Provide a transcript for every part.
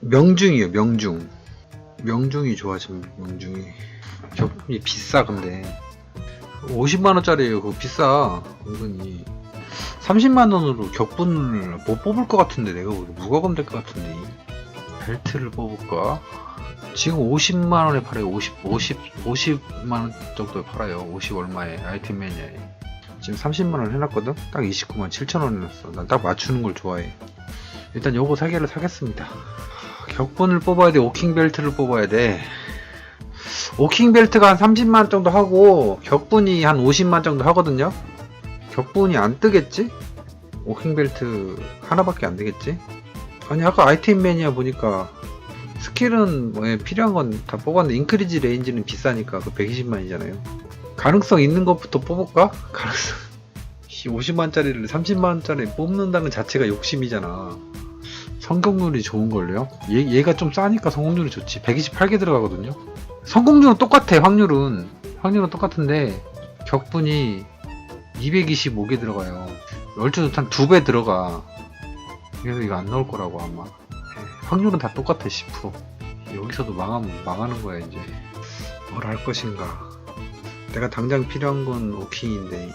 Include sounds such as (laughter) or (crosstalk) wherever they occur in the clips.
명중이에요 명중. 명중이 좋아 지금 명중이. 격분이 비싸 근데. 50만원짜리에요 그거 비싸. 은근히. 30만원으로 격분을 못 뽑을 것 같은데 내가 무과금 될 것 같은데 벨트를 뽑을까? 지금 50만원에 팔아요 50 50 50만원 정도에 팔아요. 50 얼마에 아이템 매니아에. 지금 30만원 해놨거든? 딱 29만 7천원 해놨어. 난 딱 맞추는 걸 좋아해. 일단 요거 3개를 사겠습니다 격분을 뽑아야 돼 오킹 벨트를 뽑아야 돼 오킹 벨트가 한 30만 정도 하고 격분이 한 50만 정도 하거든요 격분이 안 뜨겠지? 오킹 벨트 하나밖에 안 되겠지? 아니 아까 아이템 매니아 보니까 스킬은 뭐 예, 필요한 건 다 뽑았는데 인크리지 레인지는 비싸니까 그 120만이잖아요 가능성 있는 것부터 뽑을까? 가능성 50만짜리를 30만원짜리 뽑는다는 자체가 욕심이잖아 성공률이 좋은걸요? 얘, 얘가 좀 싸니까 성공률이 좋지. 128개 들어가거든요. 성공률은 똑같아 확률은. 확률은 똑같은데 격분이 225개 들어가요. 얼추 한두 배 들어가. 그래서 이거 안 나올 거라고 아마. 예, 확률은 다 똑같아 10% 여기서도 망하면 망하는 거야 이제. 뭘 할 것인가. 내가 당장 필요한 건 오킹인데.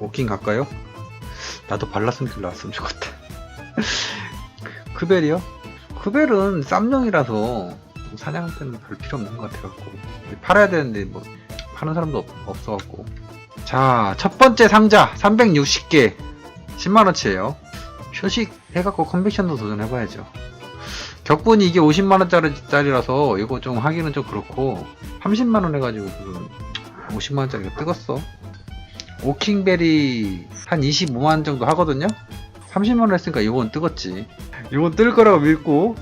오킹 갈까요? 나도 발라스킬 나왔으면 좋겠다 (laughs) 크벨이요? 크벨은 쌈용이라서 사냥한테는 별 필요 없는 것 같아갖고. 팔아야 되는데 뭐 파는 사람도 없, 없어갖고. 자 첫 번째 상자 360개. 10만원치에요. 표식 해갖고 컨벡션도 도전해봐야죠. 격분이 이게 50만원짜리라서 이거 좀 하기는 좀 그렇고 30만원 해가지고 그 50만원짜리가 뜨겠어 오킹벨이 한 25만원 정도 하거든요 30만원 했으니까 이건 뜨겠지 이건 뜰 거라고 믿고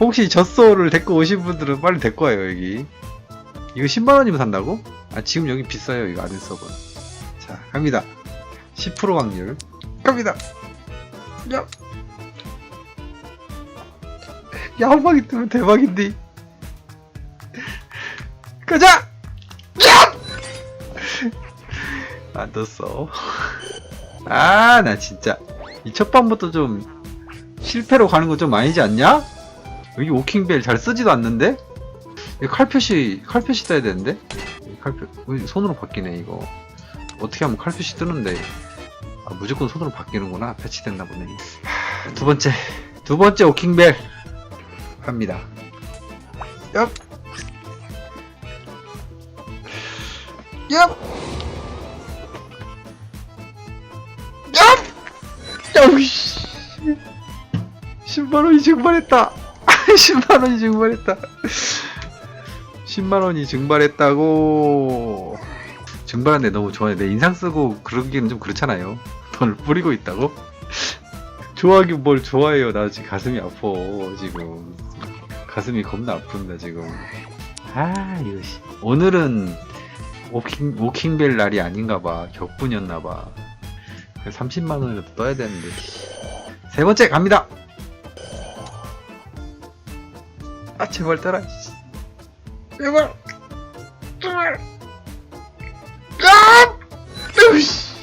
혹시 젖소를 데리고 오신 분들은 빨리 데리고 와요 여기 이거 10만원이면 산다고? 아 지금 여기 비싸요 이거 아드섭은 자 갑니다 10% 확률 갑니다 야, 야, 한 방에 뜨면 대박인데. 가자! 야! 안 떴어. 아, 나 진짜. 이 첫 판부터 좀 실패로 가는 거좀 아니지 않냐? 여기 오킹벨 잘 쓰지도 않는데? 칼표시, 칼표시 떠야 되는데? 이 칼표, 어, 손으로 바뀌네, 이거. 어떻게 하면 칼표시 뜨는데. 아, 무조건 손으로 바뀌는구나. 패치됐나 보네. 하, 두 번째. 두 번째 오킹벨. 갑니다. 얍! 얍! 얍! 야우씨! 10만원이 증발했다! (laughs) 10만원이 증발했다! 10만원이 증발했다고! 증발한데 너무 좋아요. 내 인상 쓰고 그러기는 좀 그렇잖아요. 돈을 뿌리고 있다고? 좋아하긴 뭘 좋아해요. 나 지금 가슴이 아파, 지금. 가슴이 겁나 아픕니다, 지금. 아, 이거, 씨. 오늘은 오킹, 오킹벨 날이 아닌가봐. 격분이었나봐. 30만 원이라도 떠야 되는데. 세 번째 갑니다! 아, 제발. 씨. 제발! 제발! 아! 으이씨.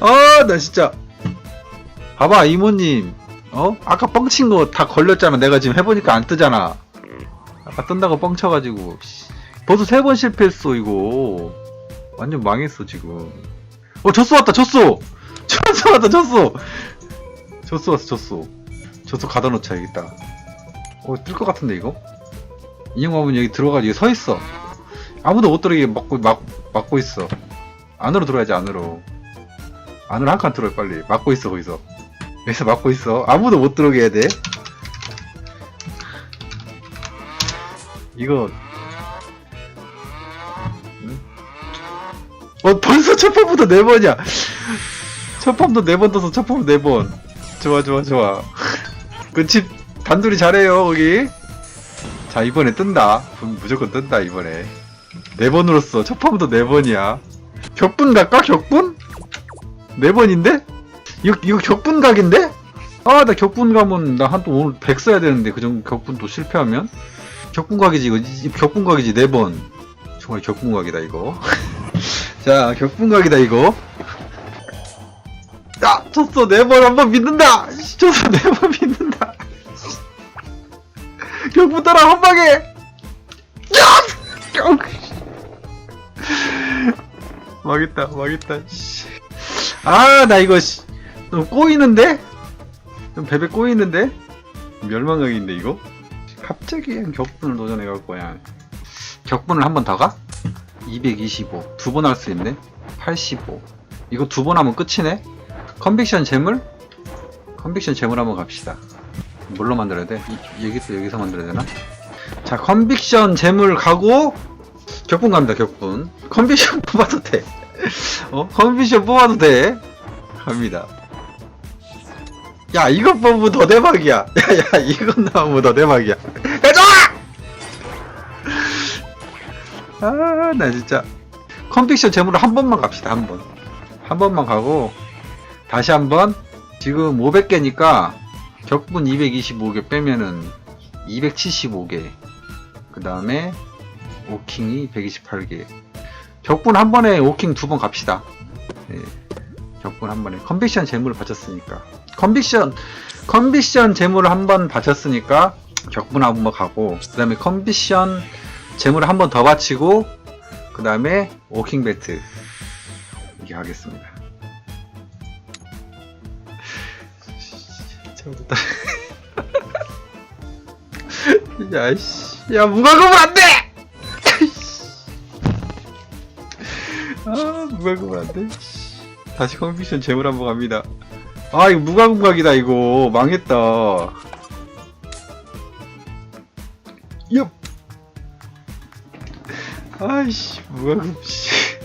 아, 나 진짜. 봐봐, 이모님. 어? 아까 뻥친 거 다 걸렸잖아. 내가 지금 해보니까 안 뜨잖아. 아까 뜬다고 뻥쳐가지고. 씨. 벌써 세 번 실패했어, 이거. 완전 망했어, 지금. 어, 졌어 왔다, 졌어! 졌어 왔다, 졌어! 졌어 왔어, 졌어. 졌어 가다 놓자, 여기 있다. 어, 뜰 것 같은데, 이거? 인형마분 여기 들어가지고 여기 서 있어. 아무도 못 들어오게 막고, 막, 막고 있어. 안으로 들어야지, 안으로. 안으로 한 칸 들어요, 빨리. 막고 있어, 거기서. 여기서 막고 있어. 아무도 못 들어오게 해야 돼. 이거. 응? 어, 벌써 첫 판부터 네 번이야. 첫 판도 네 번 떠서 첫 판도 네 번. 좋아, 좋아, 좋아. 그 집 단둘이 잘해요, 거기. 자, 이번에 뜬다. 분- 무조건 뜬다, 이번에. 네 번으로써 첫 판부터 네 번이야. 격분 갈까? 격분? 네 번인데? 이거, 이거 격분 각인데? 아, 나 격분 가면 나 한 또 오늘 100 써야 되는데, 그 정도 격분 또 실패하면? 격분 각이지, 이거. 이- 격분 각이지, 네 번. 정말 격분 각이다, 이거. (laughs) 자, 격분 각이다, 이거. 야, 졌어, 네번 한번 믿는다! 씨, 졌어, 네번 믿는다! 격분 따라 한 방에 야! 망했다 망했다 씨. 아나 이거 씨, 좀 꼬이는데? 좀 베베 꼬이는데? 멸망각인데 이거? 갑자기 그냥 격분을 도전해갖고 그냥 격분을 한 번 더 가? 225 두 번 할 수 있네 85 이거 두 번 하면 끝이네 컨빅션 재물? 컨빅션 재물 한번 갑시다. 뭘로 만들어야 돼? 이- 여기서 여기서 만들어야 되나? 자 컨빅션 재물 가고 격분 갑니다 격분. 컨빅션 (laughs) 뽑아도 돼. 어? 컨빅션 뽑아도 돼. 갑니다. 야 이거 뽑으면 더 대박이야. 야 야 이건 나오면 더 대박이야. 가자! 아 나 진짜. 컨빅션 재물을 한 번만 갑시다 한 번. 한 번만 가고 다시 한번 지금 500개니까 격분 225개 빼면은 275개 그 다음에 오킹이 128개. 격분 한 번에 오킹 두 번 갑시다. 예, 격분 한 번에. 컨빅션 재물을 바쳤으니까. 컨빅션 컨빅션 재물을 한 번 바쳤으니까 격분 한 번 가고 그 다음에 컨빅션 재물을 한 번 더 바치고 그 다음에 오킹 배트. 이렇게 하겠습니다 잘못했다 (laughs) 야 씨. 야 무과금 안 돼! (laughs) 아 무과금 안 돼. 다시 컨비션 재물 한번 갑니다. 아 이거 무과금각이다 이거. 망했다. 엽 아이씨 무과금 씨.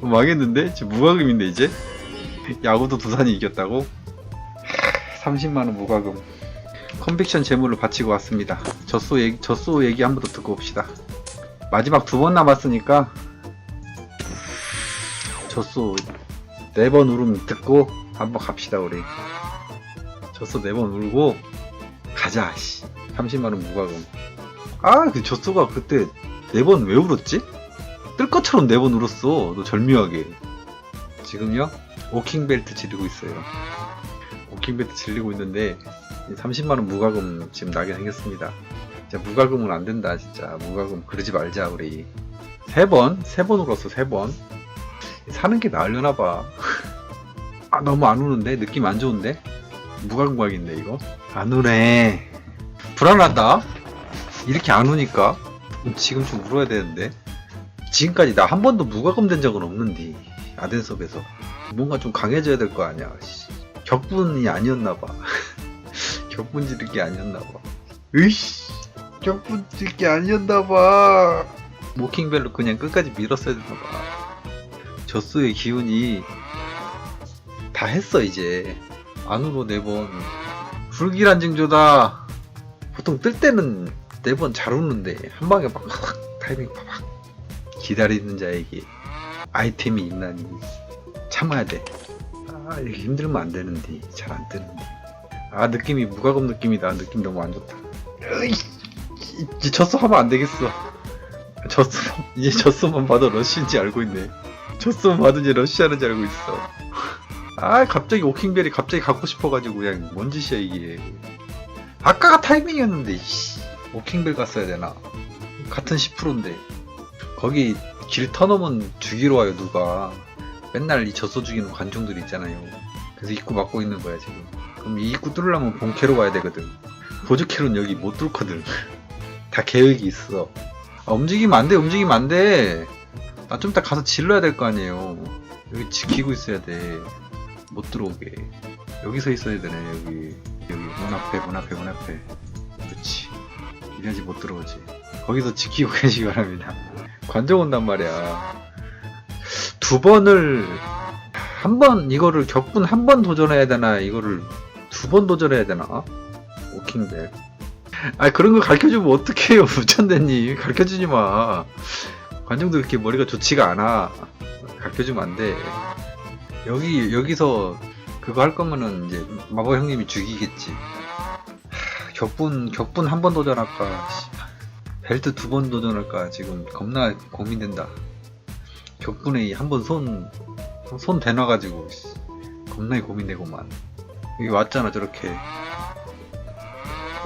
어, (laughs) 망했는데? 지금 무과금인데 이제? 야구도 두산이 이겼다고? 30만원 무과금. 컨빅션 재물을 바치고 왔습니다. 젖소 얘기, 젖소 얘기 한 번 더 듣고 옵시다. 마지막 두 번 남았으니까 젖소 네 번 울음 듣고 한번 갑시다 우리. 젖소 네 번 울고 가자 씨. 30만원 무과금. 아그 젖소가 그때 네 번 왜 울었지? 뜰 것처럼 네 번 울었어 너 절묘하게 지금요 오킹벨트 지르고 있어요 오킹벨트 질리고 있는데 30만원 무과금 지금 나게 생겼습니다 진짜 무과금은 안 된다 진짜 무과금 그러지 말자 우리 세 번? 세번 울었어 세번 사는 게 나으려나 봐. (laughs) 아, 너무 안 우는데? 느낌 안 좋은데? 무감각인데, 이거? 안 우네. 불안하다? 이렇게 안 우니까? 지금 좀 울어야 되는데? 지금까지 나 한 번도 무과금 된 적은 없는데, 아덴섭에서. 뭔가 좀 강해져야 될 거 아니야, 씨. 격분이 아니었나 봐. (laughs) 격분 지를 게 아니었나 봐. 으이씨. 격분 지를 게 아니었나 봐. 모킹벨로 그냥 끝까지 밀었어야 됐나봐. 젖소의 기운이 다 했어 이제 안으로 네번 불길한 징조다 보통 뜰 때는 네 번잘 웃는데 한 방에 막확 타이밍 팍팍 기다리는 자에게 아이템이 있나니 참아야 돼 아 이렇게 힘들면 안 되는데 잘 안 뜨는데 아 느낌이 무과금 느낌이다 느낌 너무 안 좋다 으이, 이제 젖소 하면 안 되겠어 젖소 이제 젖소만 봐도 러쉬인지 알고 있네 젖소 받은지 러시아는지 알고 있어. 아 갑자기 오킹벨이 갑자기 갖고 싶어가지고 그냥 뭔 짓이야 이게. 아까가 타이밍이었는데 씨. 오킹벨 갔어야 되나? 같은 10%인데 거기 길 터넘은 죽이러 와요 누가. 맨날 이 젖소 죽이는 관중들이 있잖아요. 그래서 입구 막고 있는 거야 지금. 그럼 이 입구 뚫으려면 본캐로 가야 되거든. 보조캐로는 여기 못 뚫거든. (laughs) 다 계획이 있어. 아, 움직이면 안 돼, 움직이면 안 돼. 나 좀 이따 가서 질러야 될 거 아니에요. 여기 지키고 있어야 돼. 못 들어오게. 여기 서 있어야 되네, 여기. 여기, 문 앞에, 문 앞에, 문 앞에. 그렇지. 이래야지 못 들어오지. 거기서 지키고 (laughs) 계시기 바랍니다. 관중 온단 말이야. 두 번을, 한 번, 이거를 격분 한 번 도전해야 되나, 이거를 두 번 도전해야 되나? 오킹벨. 아, 그런 거 가르쳐 주면 어떡해요, (laughs) 부천대님. 가르쳐 주지 마. 관중도 그렇게 머리가 좋지가 않아. 가르쳐 주면 안 돼. 여기, 여기서 그거 할 거면은 이제 마법 형님이 죽이겠지. 하, 격분, 격분 한 번 도전할까. 씨, 벨트 두 번 도전할까. 지금 겁나 고민된다. 격분에 한 번 손, 손 대놔가지고, 씨, 겁나 고민되고만. 여기 왔잖아, 저렇게.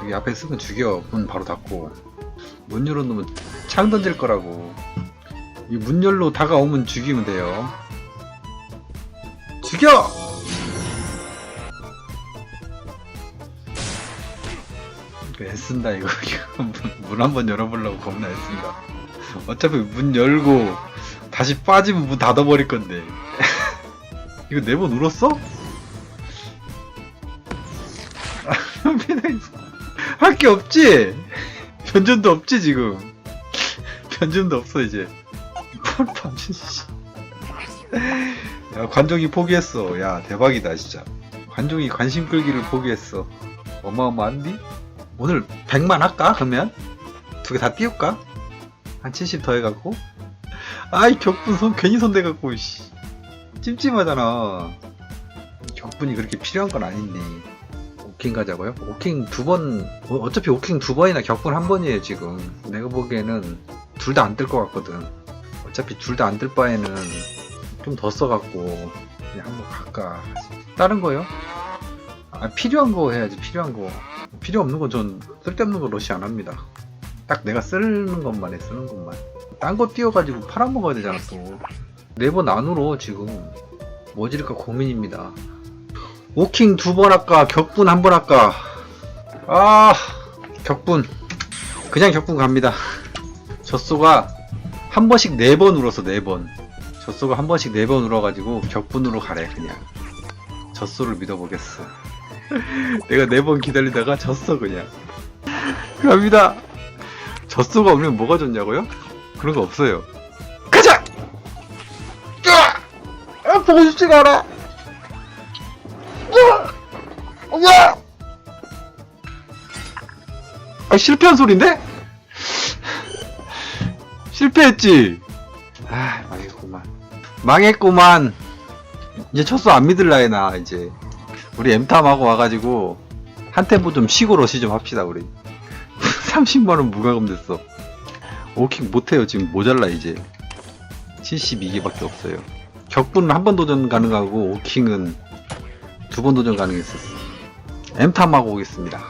여기 앞에 쓰면 죽여 문 바로 닫고 문 열어놓으면 창 던질 거라고 이 문 열로 다가오면 죽이면 돼요 죽여! 애쓴다 이거? (laughs) 문 한번 열어보려고 겁나 애쓴다. 어차피 문 열고 다시 빠지면 문 닫아버릴 건데. (laughs) 이거 네 번 울었어? (laughs) 할 게 없지? 변전도 없지 지금? 변전도 없어 이제. 야 관종이 포기했어. 야 대박이다 진짜. 관종이 관심 끌기를 포기했어. 어마어마한디? 오늘 100만 할까 그러면? 두 개 다 띄울까? 한 70 더 해갖고 아이 격분 손 괜히 손 대갖고 씨 찜찜하잖아 격분이 그렇게 필요한 건 아닌데 오킹 가자고요? 오킹 두 번, 어, 어차피 오킹 두 번이나 격분 한 번이에요, 지금. 내가 보기에는 둘 다 안 뜰 것 같거든. 어차피 둘 다 안 뜰 바에는 좀 더 써갖고, 그냥 한번 갈까. 다른 거요? 아, 필요한 거 해야지, 필요한 거. 필요 없는 건전 쓸데없는 거 러시 안 합니다. 딱 내가 쓰는 것만 해, 쓰는 것만. 딴 거 띄워가지고 팔아먹어야 되잖아, 또. 네번 안으로 지금 뭐 지를까 고민입니다. 오킹 두 번 할까 격분 한 번 할까 아 격분 그냥 격분 갑니다 젖소가 한 번씩 네 번 울어서 네 번 젖소가 한 번씩 네 번 울어가지고 격분으로 가래 그냥 젖소를 믿어보겠어 (laughs) 내가 네 번 기다리다가 졌어 그냥 갑니다 젖소가 오면 뭐가 좋냐고요? 그런 거 없어요 가자! 으아! 아, 보고 싶지가 않아 우와! 아, 실패한 소린데? 실패했지? 아, 망했구만. 망했구만. 이제 첫수 안 믿을라 해, 나, 이제. 우리 엠탐하고 와가지고, 한 템포 좀 쉬고 러시 좀 합시다, 우리. (laughs) 30만원 무과금 됐어. 오킹 못해요, 지금 모자라, 이제. 72개밖에 없어요. 격분은 한 번 도전 가능하고, 오킹은 두 번 도전 가능했었어. 엠탐하고 오겠습니다.